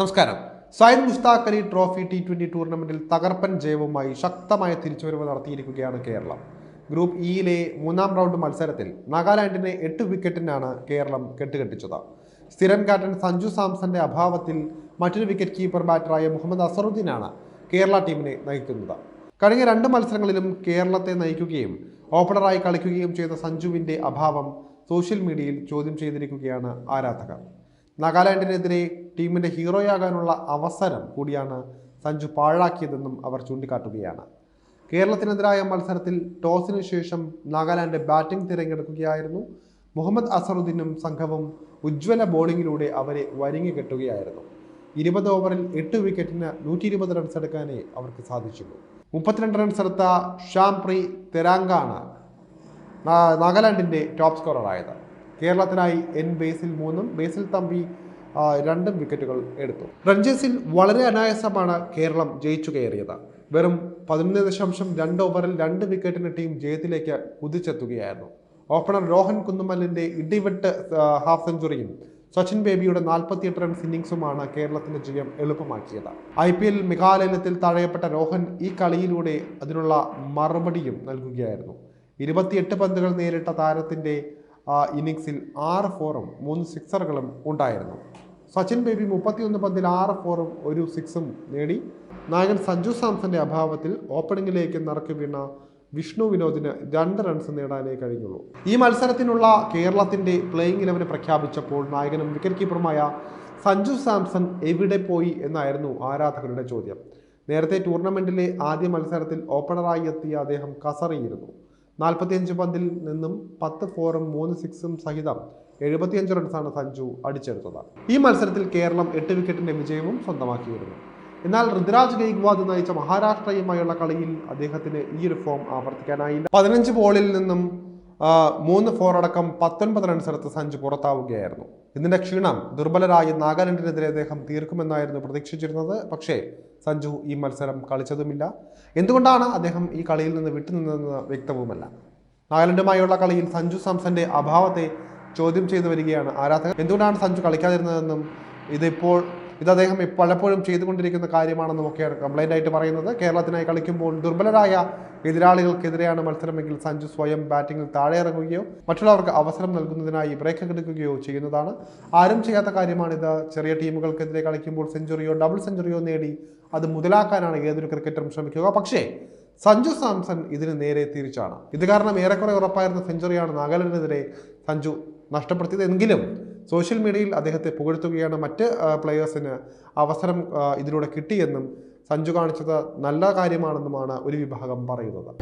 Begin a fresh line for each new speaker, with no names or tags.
നമസ്കാരം. Syed Mushtaq Ali trophy T twenty ടൂർണമെന്റിൽ തകർപ്പൻ ജയവുമായി ശക്തമായ തിരിച്ചുവരവ് നടത്തിയിരിക്കുകയാണ് കേരളം. ഗ്രൂപ്പ് ഇയിലെ മൂന്നാം റൗണ്ട് മത്സരത്തിൽ നാഗാലാൻഡിനെ എട്ട് വിക്കറ്റിനാണ് കേരളം കെട്ടുകെട്ടിച്ചത്. സ്ഥിരം ക്യാപ്റ്റൻ സഞ്ജു സാംസന്റെ അഭാവത്തിൽ മറ്റൊരു വിക്കറ്റ് കീപ്പർ ബാറ്ററായ മുഹമ്മദ് അസറുദ്ദീനാണ് കേരള ടീമിനെ നയിക്കുന്നത്. കഴിഞ്ഞ രണ്ട് മത്സരങ്ങളിലും കേരളത്തെ നയിക്കുകയും ഓപ്പണറായി കളിക്കുകയും ചെയ്ത സഞ്ജുവിന്റെ അഭാവം സോഷ്യൽ മീഡിയയിൽ ചോദ്യം ചെയ്തിരിക്കുകയാണ് ആരാധകർ. നാഗാലാൻഡിനെതിരെ ടീമിന്റെ ഹീറോയാകാനുള്ള അവസരം കൂടിയാണ് സഞ്ജു പാഴാക്കിയതെന്നും അവർ ചൂണ്ടിക്കാട്ടുകയാണ്. കേരളത്തിനെതിരായ മത്സരത്തിൽ ടോസിന് ശേഷം നാഗാലാൻഡ് ബാറ്റിംഗ് തിരഞ്ഞെടുക്കുകയായിരുന്നു. മുഹമ്മദ് അസറുദ്ദീനും സംഘവും ഉജ്ജ്വല ബോളിങ്ങിലൂടെ അവരെ വരിഞ്ഞു കെട്ടുകയായിരുന്നു. ഇരുപത് ഓവറിൽ എട്ട് വിക്കറ്റിന് നൂറ്റി ഇരുപത് റൺസ് എടുക്കാനേ അവർക്ക് സാധിച്ചുള്ളൂ. മുപ്പത്തിരണ്ട് റൺസ് എടുത്ത ഷാംപ്രി തെരാങ്കാണ് നാഗാലാൻഡിന്റെ ടോപ്പ് സ്കോററായത് കേരളത്തിനായി എൻ ബേസിൽ മൂന്നും ബേസിൽ തമ്പി രണ്ടും വിക്കറ്റുകൾ എടുത്തു. റൺജേഴ്സിൽ വളരെ അനായാസമാണ് കേരളം ജയിച്ചു കയറിയത് വെറും പതിനൊന്ന് ദശാംശം രണ്ട് ഓവറിൽ രണ്ട് വിക്കറ്റിന് ടീം ജയത്തിലേക്ക് കുതിച്ചെത്തുകയായിരുന്നു. ഓപ്പണർ രോഹൻ കുന്നുമല്ലിന്റെ ഇടിവെട്ട് ഹാഫ് സെഞ്ചുറിയും സച്ചിൻ ബേബിയുടെ നാൽപ്പത്തിയെട്ട് റൺസ് ഇന്നിങ്സുമാണ് കേരളത്തിന്റെ ജയം എളുപ്പമാക്കിയത്. ഐ പി എൽ മികാലയത്തിൽ തഴയപ്പെട്ട രോഹൻ ഈ കളിയിലൂടെ അതിനുള്ള മറുപടിയും നൽകുകയായിരുന്നു. ഇരുപത്തിയെട്ട് പന്തുകൾ നേരിട്ട താരത്തിന്റെ ആ, ഇന്നിങ്സിൽ ആറ് ഫോറും മൂന്ന് സിക്സറുകളും ഉണ്ടായിരുന്നു. സച്ചിൻ ബേബി മുപ്പത്തിയൊന്ന് പന്തിൽ ആറ് ഫോറും ഒരു സിക്സും നേടി. നായകൻ സഞ്ജു സാംസന്റെ അഭാവത്തിൽ ഓപ്പണിംഗിലേക്ക് നറുക്ക് വീണ വിഷ്ണു വിനോദിന് രണ്ട് റൺസ് നേടാനേ കഴിഞ്ഞുള്ളൂ. ഈ മത്സരത്തിനുള്ള കേരളത്തിന്റെ പ്ലേയിങ് ഇലവനെ പ്രഖ്യാപിച്ചപ്പോൾ നായകനും വിക്കറ്റ് കീപ്പറുമായ സഞ്ജു സാംസൺ എവിടെ പോയി എന്നായിരുന്നു ആരാധകരുടെ ചോദ്യം. നേരത്തെ ടൂർണമെന്റിലെ ആദ്യ മത്സരത്തിൽ ഓപ്പണറായി എത്തിയ അദ്ദേഹം കസറിയിരുന്നു. നാൽപ്പത്തിയഞ്ച് പന്തിൽ നിന്നും പത്ത് ഫോറും മൂന്ന് സിക്സും സഹിതം എഴുപത്തിയഞ്ച് റൺസാണ് സഞ്ജു അടിച്ചെടുത്തത്. ഈ മത്സരത്തിൽ കേരളം എട്ട് വിക്കറ്റിന്റെ വിജയവും സ്വന്തമാക്കിയിരുന്നു. എന്നാൽ ഋതുരാജ് ഗെയ്ക്വാദ് നയിച്ച മഹാരാഷ്ട്രയുമായുള്ള കളിയിൽ അദ്ദേഹത്തിന് ഈ ഒരു ഫോം ആവർത്തിക്കാനായില്ല. പതിനഞ്ച് ബോളിൽ നിന്നും മൂന്ന് ഫോർ അടക്കം പത്തൊൻപത് റൺസ് എടുത്ത് സഞ്ജു പുറത്താവുകയായിരുന്നു. ഇതിന്റെ ക്ഷീണം ദുർബലരായ നാഗാലാൻഡിനെതിരെ അദ്ദേഹം തീർക്കുമെന്നായിരുന്നു പ്രതീക്ഷിച്ചിരുന്നത്. പക്ഷേ സഞ്ജു ഈ മത്സരം കളിച്ചതുമില്ല. എന്തുകൊണ്ടാണ് അദ്ദേഹം ഈ കളിയിൽ നിന്ന് വിട്ടുനിന്നതെന്ന് വ്യക്തവുമല്ല. നാഗാലാൻഡുമായുള്ള കളിയിൽ സഞ്ജു സാംസന്റെ അഭാവത്തെ ചോദ്യം ചെയ്തു വരികയാണ് ആരാധകർ. എന്തുകൊണ്ടാണ് സഞ്ജു കളിക്കാതിരുന്നതെന്നും ഇതിപ്പോൾ ഇത് അദ്ദേഹം പലപ്പോഴും ചെയ്തുകൊണ്ടിരിക്കുന്ന കാര്യമാണെന്നും ഒക്കെയാണ് കംപ്ലൈന്റ് ആയിട്ട് പറയുന്നത്. കേരളത്തിനായി കളിക്കുമ്പോൾ ദുർബലരായ എതിരാളികൾക്കെതിരെയാണ് മത്സരമെങ്കിൽ സഞ്ജു സ്വയം ബാറ്റിംഗിൽ താഴെ ഇറങ്ങുകയോ മറ്റുള്ളവർക്ക് അവസരം നൽകുന്നതിനായി ബ്രേക്ക് എടുക്കുകയോ ചെയ്യുന്നതാണ്. ആരും ചെയ്യാത്ത കാര്യമാണിത്. ചെറിയ ടീമുകൾക്കെതിരെ കളിക്കുമ്പോൾ സെഞ്ചുറിയോ ഡബിൾ സെഞ്ചുറിയോ നേടി അത് മുതലാക്കാനാണ് ഏതൊരു ക്രിക്കറ്ററും ശ്രമിക്കുക. പക്ഷേ സഞ്ജു സാംസൺ ഇതിന് നേരെ തിരിച്ചാണ്. ഇത് കാരണം ഏറെക്കുറെ ഉറപ്പായിരുന്ന സെഞ്ചുറിയാണ് നാഗാലാൻഡിനെതിരെ സഞ്ജു നഷ്ടപ്പെടുത്തിയത്. എങ്കിലും സോഷ്യൽ മീഡിയയിൽ അദ്ദേഹത്തെ പുകഴ്ത്തുകയാണ് മറ്റ് പ്ലെയേഴ്സിന് അവസരം ഇതിലൂടെ കിട്ടിയെന്നും സഞ്ജു കാണിച്ചത് നല്ല കാര്യമാണെന്നുമാണ് ഒരു വിഭാഗം പറയുന്നത്.